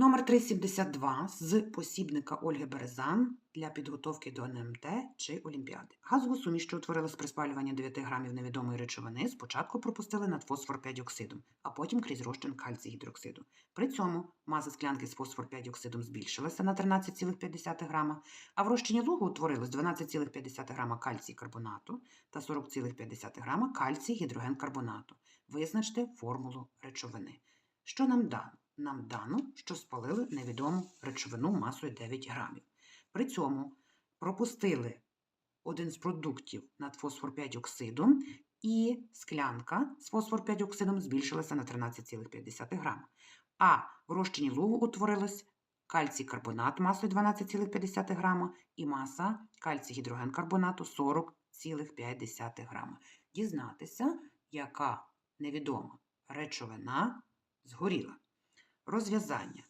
Номер 372 з посібника Ольги Березан для підготовки до НМТ чи Олімпіади. Газову суміш, що утворилась при спалюванні 9 грамів невідомої речовини, спочатку пропустили над фосфор 5 оксидом, а потім крізь розчин кальцій гідроксиду. При цьому маса склянки з фосфор 5 оксидом збільшилася на 13,5 грама, а в розчині лугу утворилось 12,5 грама кальцій карбонату та 40,5 грама кальцій гідроген карбонату. Визначте формулу речовини. Що нам дано? Нам дано, що спалили невідому речовину масою 9 грамів. При цьому пропустили один з продуктів над фосфор 5 оксидом, і склянка з фосфор 5 оксидом збільшилася на 13,5 грама. А в розчині лугу утворилось кальцій карбонат масою 12,5 грама і маса кальцій гідроген карбонату 40,5 грама. Дізнатися, яка невідома речовина згоріла. Розв'язання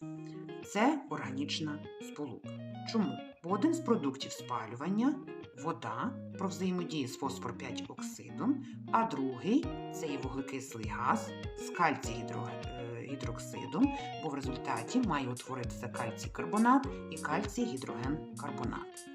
це органічна сполука. Чому? Бо один з продуктів спалювання вода про взаємодії з фосфор 5 оксидом, а другий це є вуглекислий газ з кальцій гідро- е, бо в результаті має утворитися кальцій карбонат і кальцій гідроген карбонат.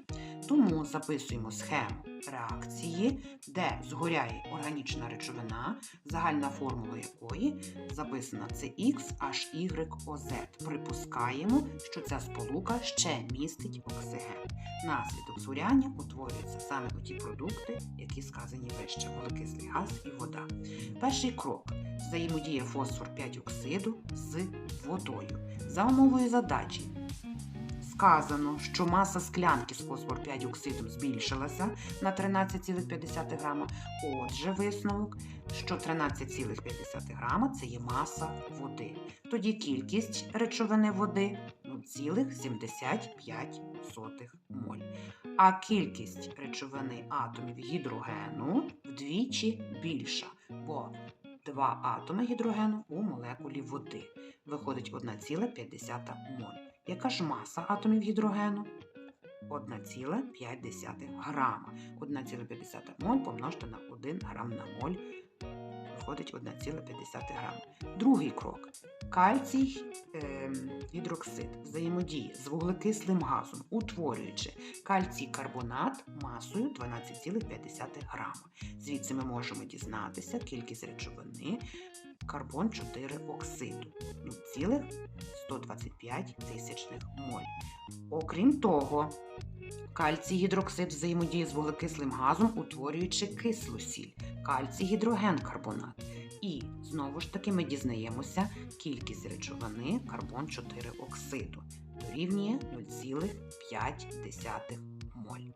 Тому записуємо схему реакції, де згоряє органічна речовина, загальна формула якої записана це XHYOZ. Припускаємо, що ця сполука ще містить оксиген. Наслідок згоряння утворюються саме у ті продукти, які сказані вище вуглекислий газ і вода. Перший крок взаємодія фосфор 5 оксиду з водою. За умовою задачі сказано, що маса склянки з фосфор 5 оксидом збільшилася на 13,5 грама. Отже, висновок, що 13,5 грама це є маса води. Тоді кількість речовини води 0,75 моль. А кількість речовини атомів гідрогену вдвічі більша, бо два атоми гідрогену у молекулі води. Виходить 1,5 моль. Яка ж маса атомів гідрогену? 1,5 грама. 1,5 моль помножте на 1 грам на моль. Виходить 1,5 грама. Другий крок. Кальцій е, гідроксид взаємодіє з вуглекислим газом, утворюючи кальцій карбонат масою 12,5 грама. Звідси ми можемо дізнатися кількість речовини карбон 4 оксиду 0,125 тисячних моль. Окрім того, кальцій гідроксид взаємодіє з вуглекислим газом, утворюючи кислу сіль, кальцій гідроген карбонат. І знову ж таки ми дізнаємося кількість речовини карбон 4 оксиду дорівнює 0,5 моль.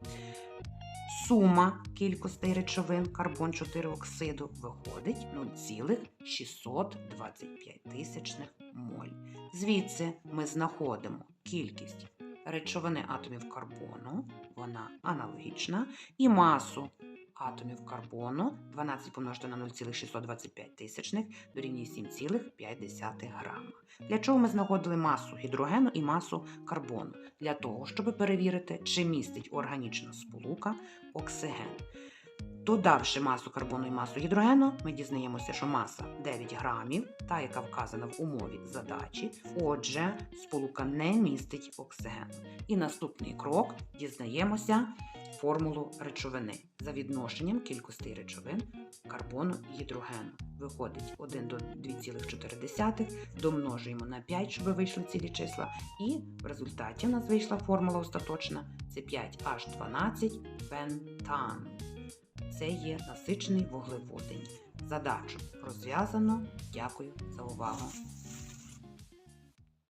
Сума кількостей речовин карбон 4 оксиду виходить 0,625 моль. Звідси ми знаходимо кількість речовини атомів карбону, вона аналогічна, і масу атомів карбону 12 помножити на 0,625 тисячних дорівнює 7,5 грама. Для чого ми знаходили масу гідрогену і масу карбону? Для того, щоб перевірити, чи містить органічна сполука оксиген. Додавши масу карбону і масу гідрогену, ми дізнаємося, що маса 9 грамів, та, яка вказана в умові задачі. Отже, сполука не містить оксиген. І наступний крок дізнаємося формулу речовини за відношенням кількостей речовин карбону і гідрогену. Виходить 1 до 2,4, домножуємо на 5, щоб вийшли цілі числа, і в результаті у нас вийшла формула остаточна це 5H12 пентан. Це є насичений вуглеводень. Задачу розв'язано. Дякую за увагу.